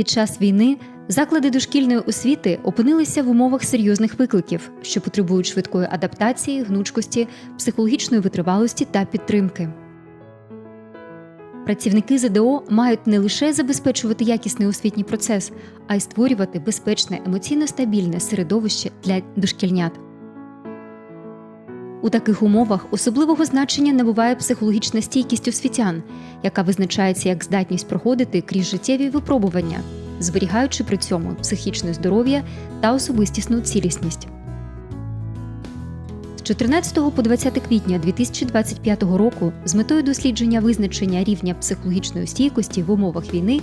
Під час війни заклади дошкільної освіти опинилися в умовах серйозних викликів, що потребують швидкої адаптації, гнучкості, психологічної витривалості та підтримки. Працівники ЗДО мають не лише забезпечувати якісний освітній процес, а й створювати безпечне, емоційно стабільне середовище для дошкільнят. У таких умовах особливого значення набуває психологічна стійкість освітян, яка визначається як здатність проходити крізь життєві випробування, зберігаючи при цьому психічне здоров'я та особистісну цілісність. З 14 по 20 квітня 2025 року з метою дослідження визначення рівня психологічної стійкості в умовах війни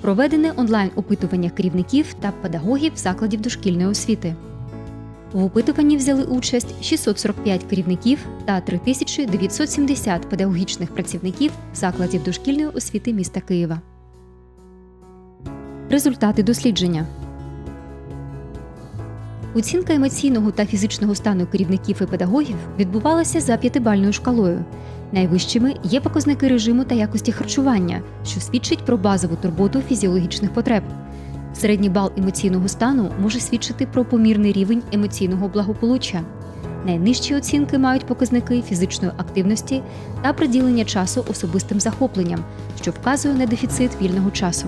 проведене онлайн-опитування керівників та педагогів закладів дошкільної освіти. В опитуванні взяли участь 645 керівників та 3970 педагогічних працівників закладів дошкільної освіти міста Києва. Результати дослідження. Оцінка емоційного та фізичного стану керівників і педагогів відбувалася за п'ятибальною шкалою. Найвищими є показники режиму та якості харчування, що свідчить про базову турботу фізіологічних потреб. Середній бал емоційного стану може свідчити про помірний рівень емоційного благополуччя. Найнижчі оцінки мають показники фізичної активності та приділення часу особистим захопленням, що вказує на дефіцит вільного часу.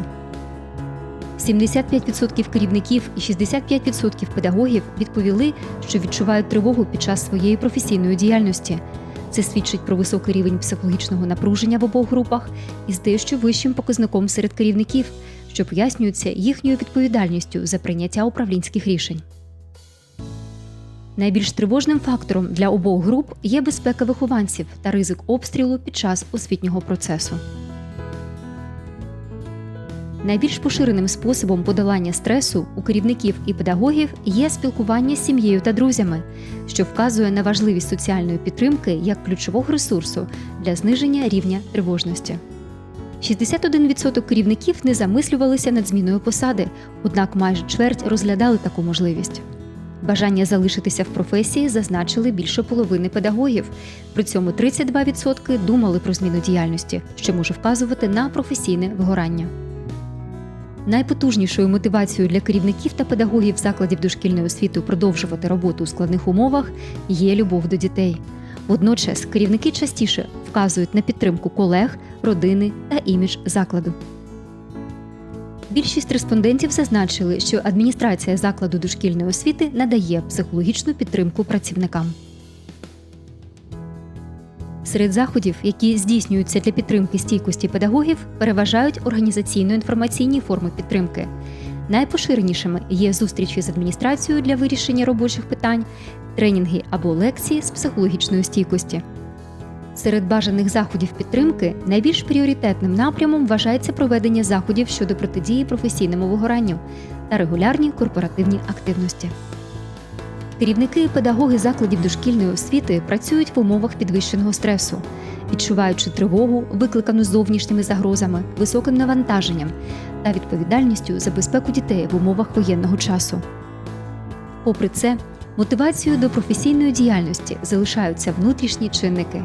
75% керівників і 65% педагогів відповіли, що відчувають тривогу під час своєї професійної діяльності. Це свідчить про високий рівень психологічного напруження в обох групах із дещо вищим показником серед керівників, що пояснюється їхньою відповідальністю за прийняття управлінських рішень. Найбільш тривожним фактором для обох груп є безпека вихованців та ризик обстрілу під час освітнього процесу. Найбільш поширеним способом подолання стресу у керівників і педагогів є спілкування з сім'єю та друзями, що вказує на важливість соціальної підтримки як ключового ресурсу для зниження рівня тривожності. 61% керівників не замислювалися над зміною посади, однак майже чверть розглядали таку можливість. Бажання залишитися в професії зазначили більше половини педагогів. При цьому 32% думали про зміну діяльності, що може вказувати на професійне вигорання. Найпотужнішою мотивацією для керівників та педагогів закладів дошкільної освіти продовжувати роботу у складних умовах є любов до дітей. Водночас керівники частіше вказують на підтримку колег, родини та імідж закладу. Більшість респондентів зазначили, що адміністрація закладу дошкільної освіти надає психологічну підтримку працівникам. Серед заходів, які здійснюються для підтримки стійкості педагогів, переважають організаційно-інформаційні форми підтримки. Найпоширенішими є зустрічі з адміністрацією для вирішення робочих питань, тренінги або лекції з психологічної стійкості. Серед бажаних заходів підтримки найбільш пріоритетним напрямом вважається проведення заходів щодо протидії професійному вигоранню та регулярні корпоративні активності. Керівники і педагоги закладів дошкільної освіти працюють в умовах підвищеного стресу, відчуваючи тривогу, викликану зовнішніми загрозами, високим навантаженням та відповідальністю за безпеку дітей в умовах воєнного часу. Попри це, мотивацією до професійної діяльності залишаються внутрішні чинники,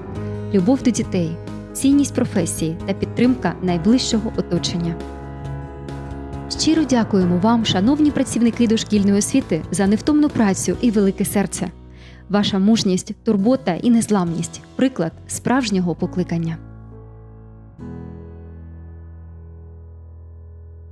любов до дітей, цінність професії та підтримка найближчого оточення. Щиро дякуємо вам, шановні працівники дошкільної освіти, за невтомну працю і велике серце. Ваша мужність, турбота і незламність приклад справжнього покликання.